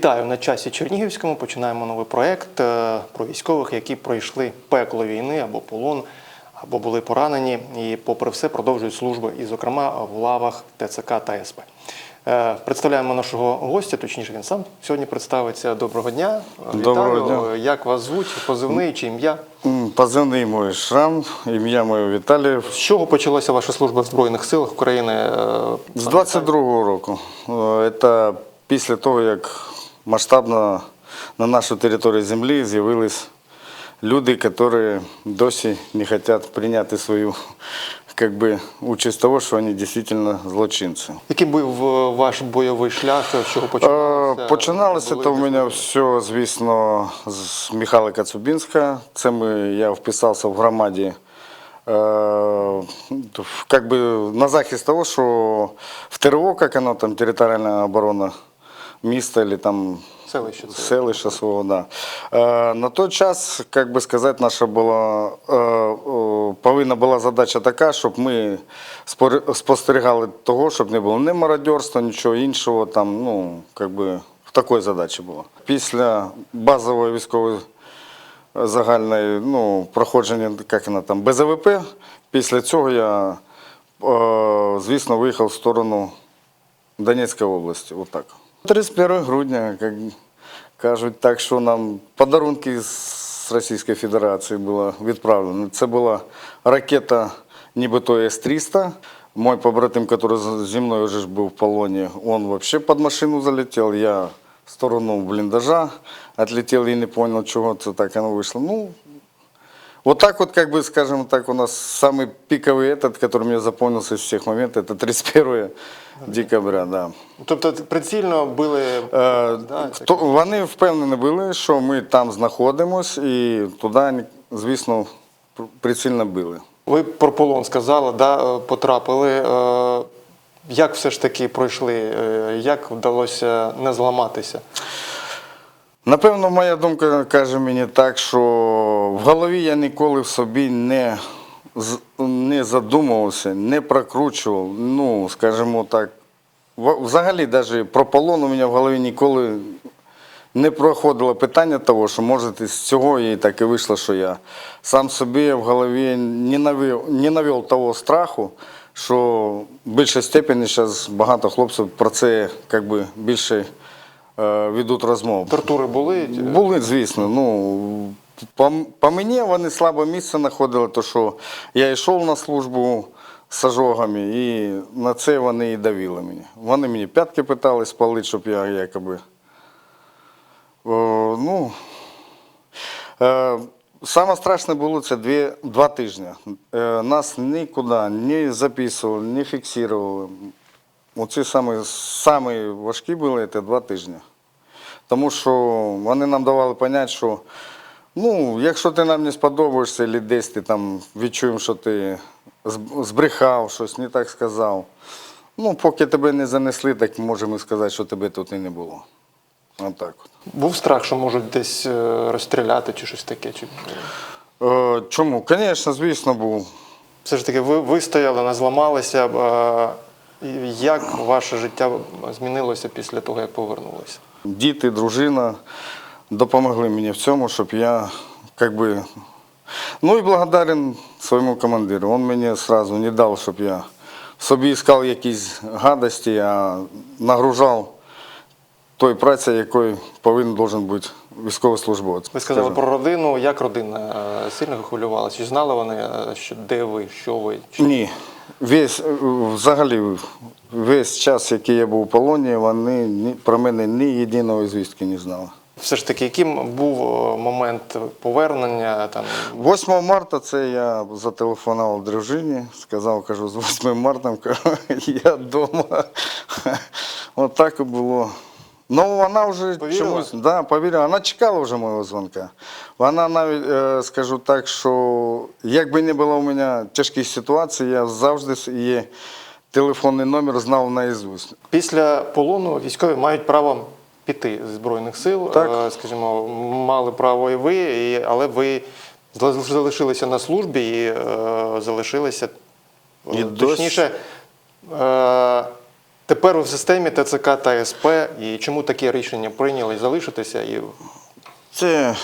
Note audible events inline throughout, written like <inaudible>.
Вітаю на часі Чернігівському. Починаємо новий проект е, про військових, які пройшли пекло війни або полон, або були поранені, і, попри все, продовжують службу, і, зокрема, в лавах ТЦК та СП. Е, Представляємо нашого гостя, точніше, він сам сьогодні представиться. Доброго дня. Е, Доброго Вітаю. дня. Як вас звуть, позивний чи ім'я? Позивний мой Шрам, ім'я моє Віталій. З чого почалася ваша служба в Збройних силах України? З 22-го року. Це після того, як масштабно на нашій території землі з'явились люди, які досі не хочуть прийняти свою как бы, участь того, що вони дійсно злочинці. Який був е, ваш бойовий шлях? З чого Е, починалося? Починалося в десь мене все, звісно, з Михайла Коцубінська. Це ми, я вписався в громаді. Е, как бы на захист того, що в ТРО, як воно там, територіальна оборона міста, или там Селище це. селища свого, да. Е, на той час, як би сказати, наша була, е, повинна була задача така, щоб ми спостерігали того, щоб не було ні мародерства, нічого іншого. Там, ну, як би, в такої задачі було. Після базової військової загальної ну, проходження, як вона там, БЗВП, після цього я, е, звісно, виїхав в сторону Донецької області. Отак. 31 грудня, як кажуть, так що нам подарунки з Російської Федерації було відправлено. Це була ракета нібито С-300. Мой побратим, який зі мною вже був в полоні, він взагалі під машину залетів. Я в сторону бліндажа отлетел и не понял, чего это так оно вышло. Ну, вот так вот, как бы, скажем так, у нас самый пиковый этот, который мне запомнился из всех моментов, это 31 декабря, да. Тобто прицільно били Е, да, хто, вони впевнені були, що ми там знаходимося і туди, звісно, пр- прицільно били. Ви про полон сказали, да, е, потрапили. Е, Як все ж таки пройшли? Е, Як вдалося не зламатися? Напевно, моя думка каже мені так, що в голові я ніколи в собі не, не задумувався, не прокручував. Ну, скажімо так, взагалі навіть про полон у мене в голові ніколи не проходило питання того, що може з цього і так і вийшло, що я сам собі в голові не навів, не навів того страху, що в більшій степені зараз багато хлопців про це як би, більше ведуть розмову. Тортури були? Були, звісно. Ну, по, по мені вони слабе місце знаходили, то що я йшов на службу з ожогами, і на це вони і давили мені. Вони мені п'ятки питали спалити, щоб я якоби. О, ну, е, саме страшне було це дві, два тижні. Е, нас нікуди не записували, не фіксували. Оці самі, самі важкі були це два тижні. Тому що вони нам давали поняти, що ну, якщо ти нам не сподобаєшся, або десь ти там відчуємо, що ти збрехав, щось не так сказав. Ну, поки тебе не занесли, так можемо сказати, що тебе тут і не було. Отак от. Був страх, що можуть десь е, розстріляти чи щось таке? Чи... Е, чому? Звісно, звісно, був. Все ж таки, ви вистояли, не зламалися. Як ваше життя змінилося після того, як повернулися? Діти, дружина допомогли мені в цьому, щоб я як би. Ну і благодарен своєму командиру. Він мені одразу не дав, щоб я собі іскав якісь гадості, а нагружав той працею, якою повинен бути військовослужбовець. Ви сказали скажімо. про родину. Як родина е, сильно хвилювалася? Чи знали вони, е, що де ви, що ви? Чи... Ні. Весь, е, взагалі, весь час, який я був у полоні, вони про мене ні єдиного звістки не знали. Все ж таки, яким був момент повернення? Там 8 марта це я зателефонував дружині, сказав, кажу, з 8 марта <laughs> я вдома. От так і було. Ну, вона вже Повірила? чомусь да, повірила. Вона чекала вже мого дзвонка. Вона навіть, е, скажу так, що якби не було у мене тяжких ситуацій, я завжди її телефонний номер знав наизусть. після полону військові мають право піти з збройних сил. Так. Е, Скажімо, мали право і ви, і, але ви залишилися на службі і е, залишилися І е, досі- Е, Тепер в системі ТЦК та СП, і чому таке рішення прийняли залишитися? І Це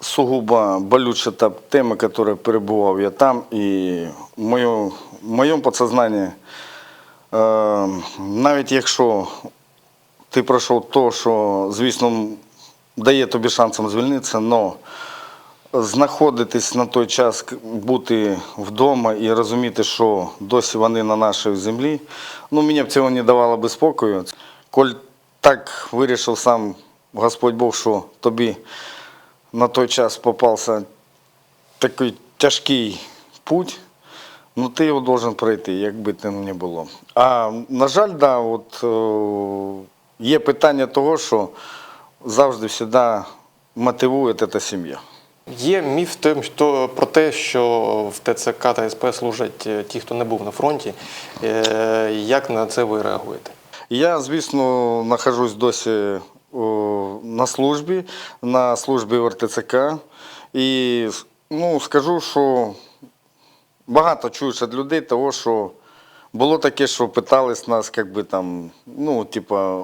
сугубо болюча та тема, яка перебував я там, і в моєму, в моєму підсознанні, е, навіть якщо ти пройшов то, що, звісно, дає тобі шансом звільнитися, але знаходитись на той час, бути вдома і розуміти, що досі вони на нашій землі, ну, мені б цього не давало би спокою. Коль так вирішив сам Господь Бог, що тобі на той час попався такий тяжкий путь, ну ти його должен пройти, як би це не було. А на жаль, да, от, е, є питання того, що завжди завжди мотивує ця сім'я. Є міф тим, що, про те, що в ТЦК та СП служать е, ті, хто не був на фронті. Е, Як на це ви реагуєте? Я, звісно, нахожусь досі на службі, на службі в РТЦК. І ну, скажу, що багато чуєш від людей того, що було таке, що питались нас, як би там, ну, типа,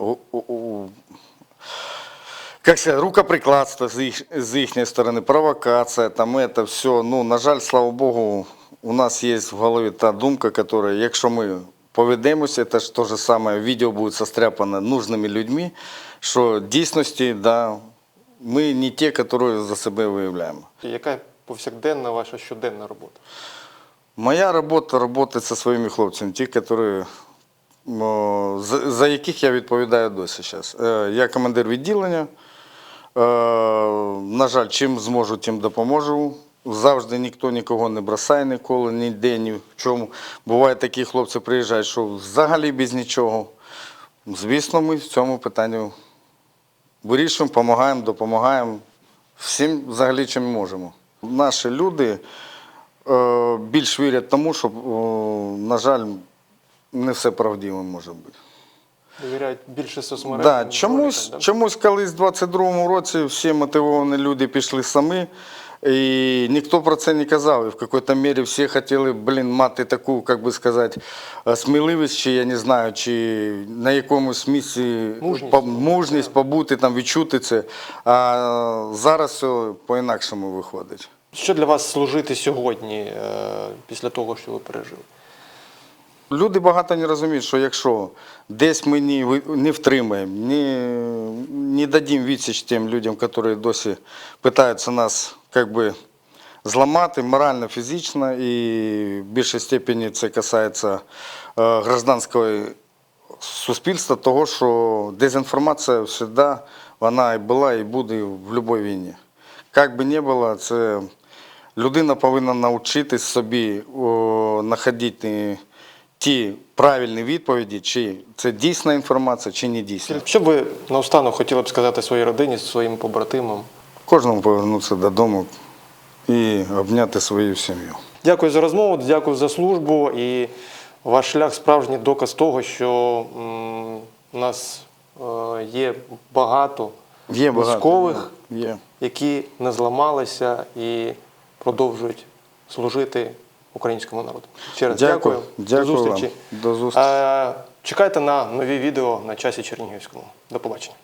как сказать, рукоприкладство з їх, з їхньої сторони, провокація, там это все. Ну, на жаль, слава Богу, у нас є в голові та думка, яка, якщо ми поведемося, це ж те ж саме відео буде состряпано нужними людьми, що в дійсності, да, ми не ті, які за себе виявляємо. Яка повсякденна ваша щоденна робота? Моя робота робота зі своїми хлопцями, ті, які, за, за яких я відповідаю досі зараз. Я командир відділення. Е, На жаль, чим зможу, тим допоможу. Завжди ніхто нікого не бросає ніколи, ніде, ні в чому. Буває такі хлопці приїжджають, що взагалі без нічого. Звісно, ми в цьому питанні вирішуємо, допомагаємо, допомагаємо всім взагалі, чим можемо. Наші люди е, більш вірять тому, що, на жаль, не все правдиво може бути. Довіряють більше соцмережам? Да, чомусь, да? чомусь колись в 22-му році всі мотивовані люди пішли самі, і ніхто про це не казав. І в мірі всі хотіли, блін, мати таку, як би сказати, е, сміливість, чи я не знаю, чи на якомусь місці Мужність. по- мужність побути, там, відчути це. А зараз все по-інакшому виходить. Що для вас служити сьогодні, е, після того, що ви пережили? Люди багато не розуміють, що якщо десь ми не, не втримаємо, не, не дадим відсіч тим людям, які досі питаються нас как би, зламати морально, фізично, і в більшій степені це касається е, гражданського суспільства, того, що дезінформація завжди вона і була, і буде в будь-якій війні. Як би не було, це людина повинна навчитись собі знаходити ті правильні відповіді, чи це дійсна інформація, чи не дійсна. Що ви наостанок хотіли б сказати своїй родині, своїм побратимам? Кожному повернутися додому і обняти свою сім'ю. Дякую за розмову, дякую за службу. І ваш шлях справжній доказ того, що м, у нас е, є багато Є багато. військових, Є. які не зламалися і продовжують служити українському народу. Ще раз Дякую. дякую. До зустрічі. До зустрічі. Е, Чекайте на нові відео на часі Чернігівському. До побачення.